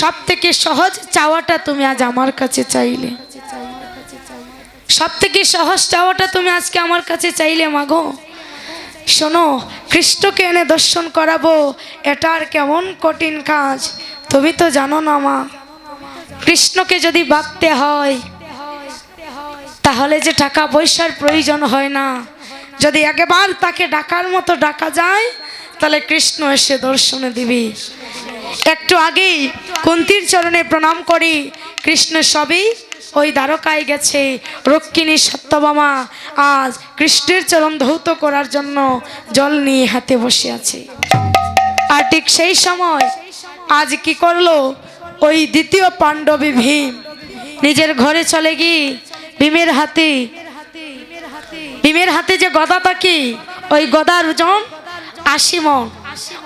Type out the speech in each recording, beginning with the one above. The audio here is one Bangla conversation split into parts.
সব থেকে সহজ চাওয়াটা তুমি আজ আমার কাছে চাইলে। সব থেকে সহজ চাওয়াটা তুমি আজকে আমার কাছে চাইলে মাগো শোনো, কৃষ্ণকে এনে দর্শন করাবো, এটা আর কেমন কঠিন কাজ, তুমি তো জানো না, মা। কৃষ্ণকে যদি বাঁধতে হয়, তাহলে যে টাকা পয়সার প্রয়োজন হয় না। যদি একবার তাকে ডাকার মতো ডাকা যায়, তাহলে কৃষ্ণ এসে দর্শনে দিবি। একটু আগেই কুন্তির চরণে প্রণাম করি। কৃষ্ণ সবই ওই দ্বারকায় গেছে। রক্ষিণী সত্যবামা, আজ কৃষ্ণের চরণ ধৌত করার জন্য জল নিয়ে হাতে বসে আছে। আর ঠিক সেই সময় আজ কি করল? ওই দ্বিতীয় পাণ্ডবী ভীম। নিজের ঘরে চলে গিয়ে ভীমের হাতে ভীমের হাতে যে গদাটা কি? ওই গদার ওজন আশি মন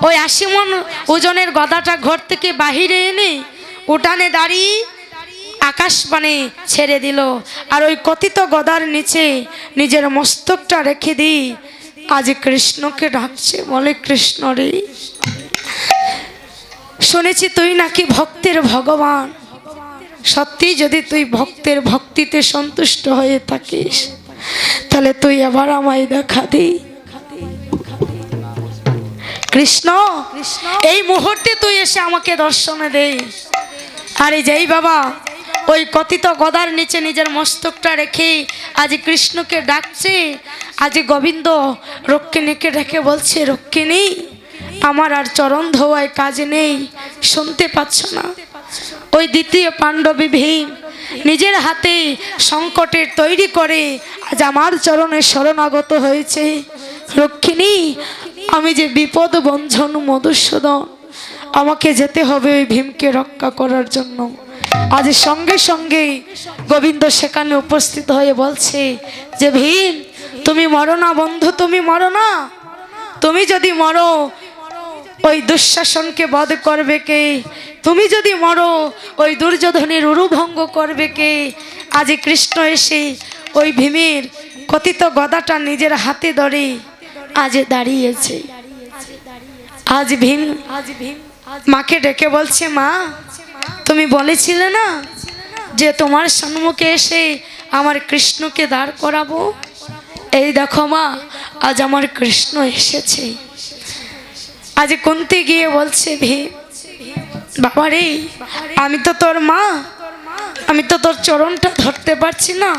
ওই আশি মন ওজনের গদাটা ঘর থেকে বাহিরে এনে উঠানে দাঁড়িয়ে আকাশবাণী ছেড়ে দিল। আর ওই কথিত গদার নিচে নিজের মস্তকটা রেখে দিই আজ কৃষ্ণকে ডাকছে, বলে, কৃষ্ণ রে, শুনেছি তুই নাকি ভক্তের ভগবান। সত্যি যদি তুই ভক্তের ভক্তিতে সন্তুষ্ট হয়ে থাকিস, তাহলে তুই আবার আমায় দেখা দি। কৃষ্ণ এই মুহূর্তে তুই এসে আমাকে দর্শনে দে আরে যেই বাবা ওই কথিত গদার নিচে নিজের মস্তকটা রেখে আজ কৃষ্ণকে ডাকছে আজ গোবিন্দ রক্ষিণীকে ডেকে বলছে রক্ষিণী আমার আর চরণ ধোয়ায় কাজ নেই শুনতে পাচ্ছ না? ওই দ্বিতীয় পাণ্ডবী ভীম নিজের হাতে সংকটের তৈরি করে আজ আমার চরণে শরণাগত হয়েছে। রক্ষিণী আমি যে বিপদ বঞ্ঝন মধুসূদন, আমাকে যেতে হবে ওই ভীমকে রক্ষা করার জন্য। আজ সঙ্গে সঙ্গে গোবিন্দ সেখানে উপস্থিত হয়ে বলছে যে, ভীম, তুমি মরো না বন্ধু, তুমি মরো না। তুমি যদি মরো, ওই দুঃশাসনকে বধ করবে কে? তুমি যদি মরো, ওই দুর্যোধনের উরুভঙ্গ করবে কে? আজ কৃষ্ণ এসে ওই ভীমের কথিত গদাটা নিজের হাতে ধরে আজ দাঁড়িয়েছে। আজ ভীম মাকে ডেকে বলছে, মা, তুমি বলেছিলে না যে তোমার সম্মুখে এসে আমার কৃষ্ণকে দাঁড় করাবো? এই দেখো মা, আজ আমার কৃষ্ণ এসেছে। আজ কুন্তি গিয়ে বলছে ভীম বাবা রে আমি তো তোর মা, আমি তো তোর চরণটা ধরতে পারছি না।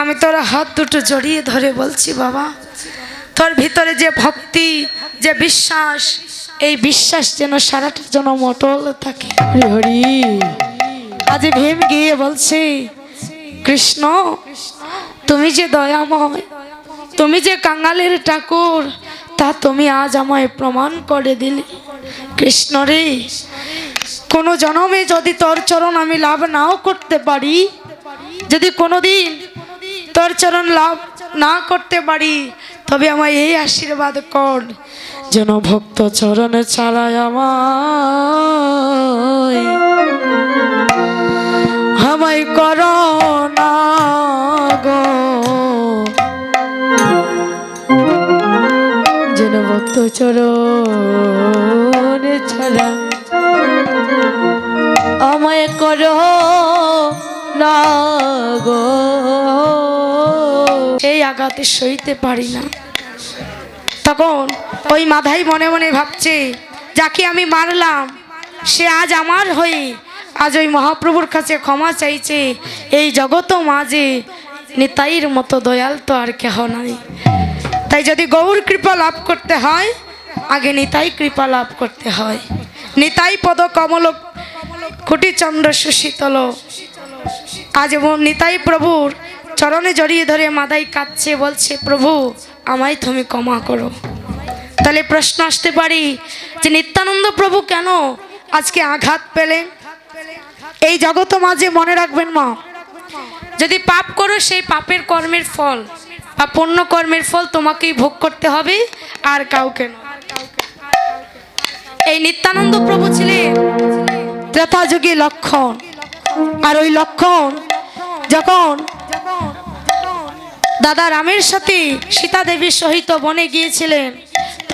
আমি তোর হাত দুটো জড়িয়ে ধরে বলছি, বাবা তোর ভিতরে যে ভক্তি যে বিশ্বাস এই বিশ্বাস যেন সারাটা যেন মটল থাকে। হরি। আজ ভীম গিয়ে বলছে কৃষ্ণ তুমি যে দয়াময় তুমি যে কাঙালের ঠাকুর তা তুমি আজ আমায় প্রমাণ করে দিলে। কৃষ্ণ রে কোনো জনমে যদি তোর চরণ আমি লাভ নাও করতে পারি যদি কোনোদিন তোর চরণ লাভ না করতে পারি তবে আমায় এই আশীর্বাদ কর যেন ভক্ত চরণে ছাড়াই আমায়। আমায় কর না গো। যেন ভক্ত চরণে ছাড়া আমায় করো না গো। এই আঘাতে সইতে পারি না। তখন ওই মাধাই মনে মনে ভাবছে, যাকে আমি মারলাম, সে আজ আমার হয়ে, আজ ওই মহাপ্রভুর কাছে ক্ষমা চাইছে। এই জগত মাঝে নিতাইয়ের মতো দয়াল তো আর কেহ নাই। তাই যদি গৌর কৃপা লাভ করতে হয়, আগে নিতাই কৃপা লাভ করতে হয়। নিতাই পদ কমল কুটিচন্দ্র সুশীতল। আজ ম- নিতাই প্রভুর চরণে জড়িয়ে ধরে মাদাই কাঁদছে, বলছে, প্রভু, আমায় তুমি ক্ষমা করো। তাহলে প্রশ্ন আসতে পারি যে নিত্যানন্দ প্রভু কেন আজকে আঘাত পেলেন? এই জগত মাঝে মনে রাখবেন মা, যদি পাপ করো সেই পাপের কর্মের ফল বা পুণ্য কর্মের ফল তোমাকেই ভোগ করতে হবে, আর কাউকে নয় এই নিত্যানন্দ প্রভু ছিলেন ত্রেতাযুগী লক্ষণ। আর ওই লক্ষণ যখন দাদা রামের সাথে সীতা দেবীর সহিত বনে গিয়েছিলেন।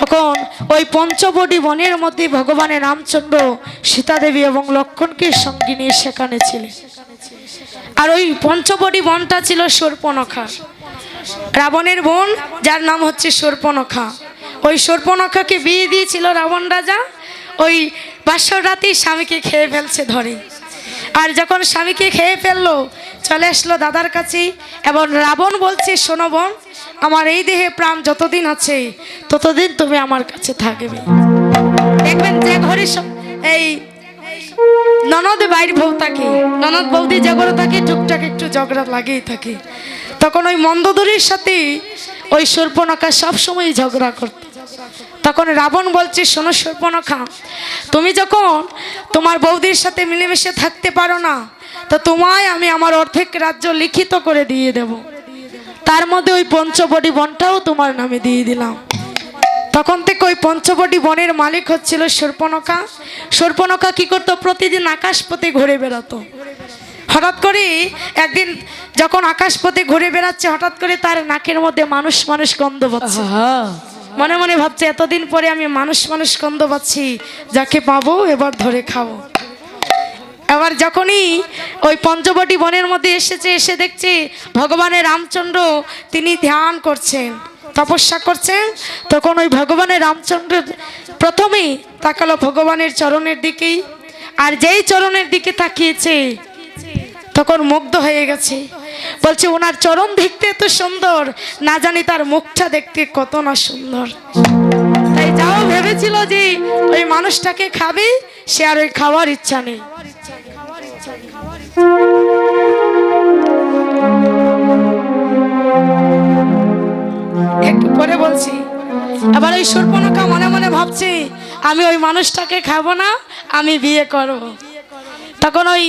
তখন ওই পঞ্চবটি বনের মধ্যে ভগবানের রামচন্দ্র সীতাদেবী এবং লক্ষণকে সঙ্গে নিয়ে সেখানে ছিলেন। আর ওই পঞ্চবটি বনটা ছিল সর্পনখা। রাবণের বোন, যার নাম হচ্ছে সর্পনখা। ওই সর্পনখাকে বিয়ে দিয়েছিল রাবণ রাজা। ওই বাসর রাতেই স্বামীকে খেয়ে ফেলছে ধরে। আর যখন স্বামীকে খেয়ে ফেলল চলে আসলো দাদার কাছে এবং রাবণ বলছে, শোনো বোন, আমার এই দেহে প্রাণ যতদিন আছে, ততদিন তুমি আমার কাছে থাকবে। দেখবেন যে ঘরে এই ননদ বাইর বউ থাকে, ননদ বৌদি ঝগড়া থাকে, টুকটাক একটু ঝগড়া লাগেই থাকে। তখন ওই মন্দদরির সাথে ওই সর্পনখা সবসময় ঝগড়া করত। তখন রাবণ বলছে, শোনো সর্পনখা, তুমি যখন তোমার বৌদির সাথে মিলেমিশে থাকতে পারো না, তো তোমায় আমি আমার অর্ধেক রাজ্য লিখিত করে দিয়ে দেব। তার মধ্যে ওই পঞ্চবটি বনটাও তোমার নামে দিয়ে দিলাম। তখন থেকে ওই পঞ্চবটি বনের মালিক হচ্ছিল সর্পনখা। সর্পনখা কি করতো? প্রতিদিন আকাশপথে ঘুরে বেড়াতো। হঠাৎ করে একদিন যখন আকাশপথে ঘুরে বেড়াচ্ছে, হঠাৎ করে তার নাকের মধ্যে মানুষ মানুষ গন্ধ পাচ্ছে। মনে মনে ভাবছে, এতদিন পরে আমি মানুষ মানুষ গন্ধ পাচ্ছি, যাকে পাবো এবার ধরে খাব। এবার যখনই ওই পঞ্চবটি বনের মধ্যে এসেছে, এসে দেখছে ভগবানের রামচন্দ্র তিনি ধ্যান করছেন, তপস্যা করছেন। তখন ওই ভগবানের রামচন্দ্র প্রথমেই তাকালো ভগবানের চরণের দিকেই, আর যেই চরণের দিকে তাকিয়েছে তখন মুগ্ধ হয়ে গেছে। বলছে, ওনার চরণ দেখতে এত সুন্দর। না জানি তার মুখটা দেখতে কত না সুন্দর। তাই যাও ভেবেছিল যে ওই মানুষটাকে খাবে, সে আর ওই খাওয়ার ইচ্ছা নেই। একটু পরে বলছি, আবার ওই সর্পনখা মনে মনে ভাবছি, আমি ওই মানুষটাকে খাব না, আমি বিয়ে করব। তখন ওই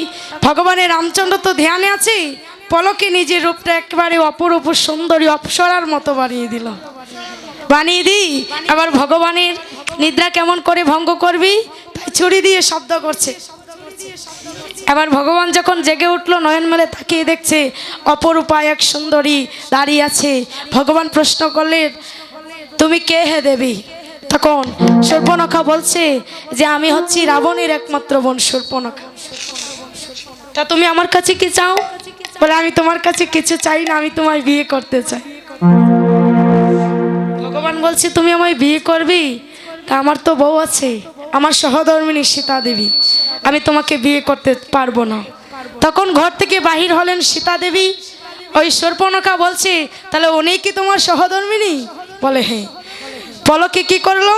ভগবানের রামচন্দ্র তো ধ্যানে আছে, পলকে নিজের রূপটা একেবারে অপরূপ সুন্দরী অপসরার মতো বানিয়ে দিল। বানিয়ে দিই আবার ভগবানের নিদ্রা কেমন করে ভঙ্গ করবি? তাই ছুরি দিয়ে শব্দ করছে। এবার ভগবান যখন জেগে উঠল, নয়ন মেলে তাকিয়ে দেখছে, অপরূপায় এক সুন্দরী দাঁড়িয়ে আছে। ভগবান প্রশ্ন করলেন, তুমি কে হে দেবী? তখন সর্পনখা বলছে যে আমি হচ্ছি রাবণের একমাত্র বোন, সর্পনখা। তা তুমি আমার কাছে কি চাও? বলে, আমি তোমার কাছে কিছু চাই না, আমি তোমায় বিয়ে করতে চাই। ভগবান বলছে, তুমি আমায় বিয়ে করবি? তা আমার তো বউ আছে, আমার সহধর্মিনী সীতা দেবী, আমি তোমাকে বিয়ে করতে পারব না। তখন ঘর থেকে বাহির হলেন সীতা দেবী। ওই সর্পনখা বলছে, তাহলে উনি কি তোমার সহধর্মিনী? বলে হ্যাঁ। পলকে কি করল?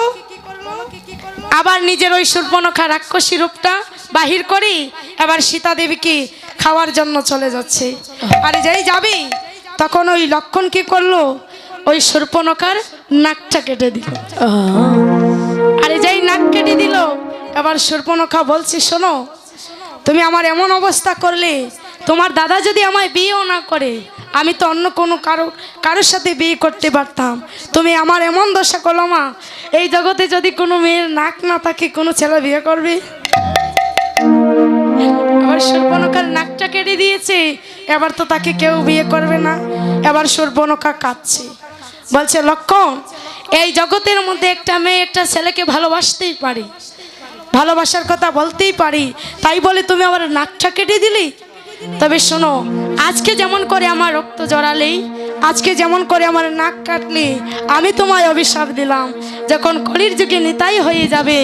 আবার নিজের ওই সূর্পনখা রাক্ষসী রূপটা বাহির করি, এবার সীতা দেবীকে খাওয়ার জন্য চলে যাচ্ছে। আরে যাই যাবি, তখন ওই লক্ষণ কি করল? ওই সূর্পনখার নাকটা কেটে দিল। আরে যাই নাক কেটে দিল, এবার সূর্পনখা বলছি, শোনো, তুমি আমার এমন অবস্থা করলে, তোমার দাদা যদি আমায় বিয়েও না করে আমি তো অন্য কোনো কারও, কারোর সাথে বিয়ে করতে পারতাম। তুমি আমার এমন দশা করল মা। এই জগতে যদি কোনো মেয়ের নাক না থাকে, কোনো ছেলে বিয়ে করবে? আবার সর্বনকার নাকটা কেটে দিয়েছে। এবার তো তাকে কেউ বিয়ে করবে না। এবার সর্বনকা কাঁদছে। বলছে, লক্ষণ, এই জগতের মধ্যে একটা মেয়ে একটা ছেলেকে ভালোবাসতেই পারি। ভালোবাসার কথা বলতেই পারি। তাই বলে তুমি আমার নাকটা কেটে দিলি? তবে শোনো আজকে যেমন করে আমার রক্ত জড়ালেই আজকে যেমন করে আমার নাক কাটলি আমি তোমায় অভিশাপ দিলাম। যখন কলির যুগে নিতাই হয়ে যাবে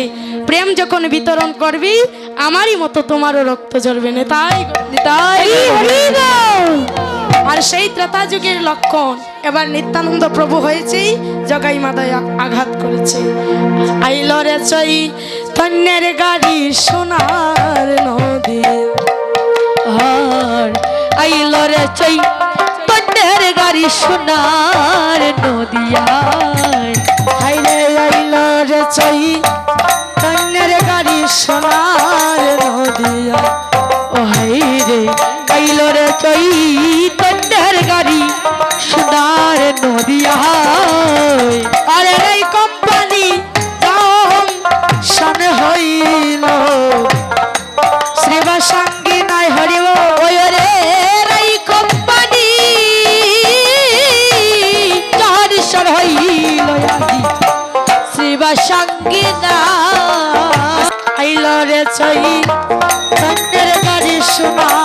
প্রেম যখন বিতরণ করবি আমারই মতো তোমারও রক্ত ঝরবে। নেতাই নিতাই। আর সেই ত্রেতা যুগের লক্ষণ এবার নিত্যানন্দ প্রভু হয়েছেই জগাই মাদায় আঘাত করেছে। আইলরে চই তন্যের গাড়ি সোনার নদী। আর আইল রে চৈ তন্নের গাড়ি সোনার নদিয়ায়। হাইরে আইলরে চই তন্যের চাই। কান্দের বাড়ি শোনা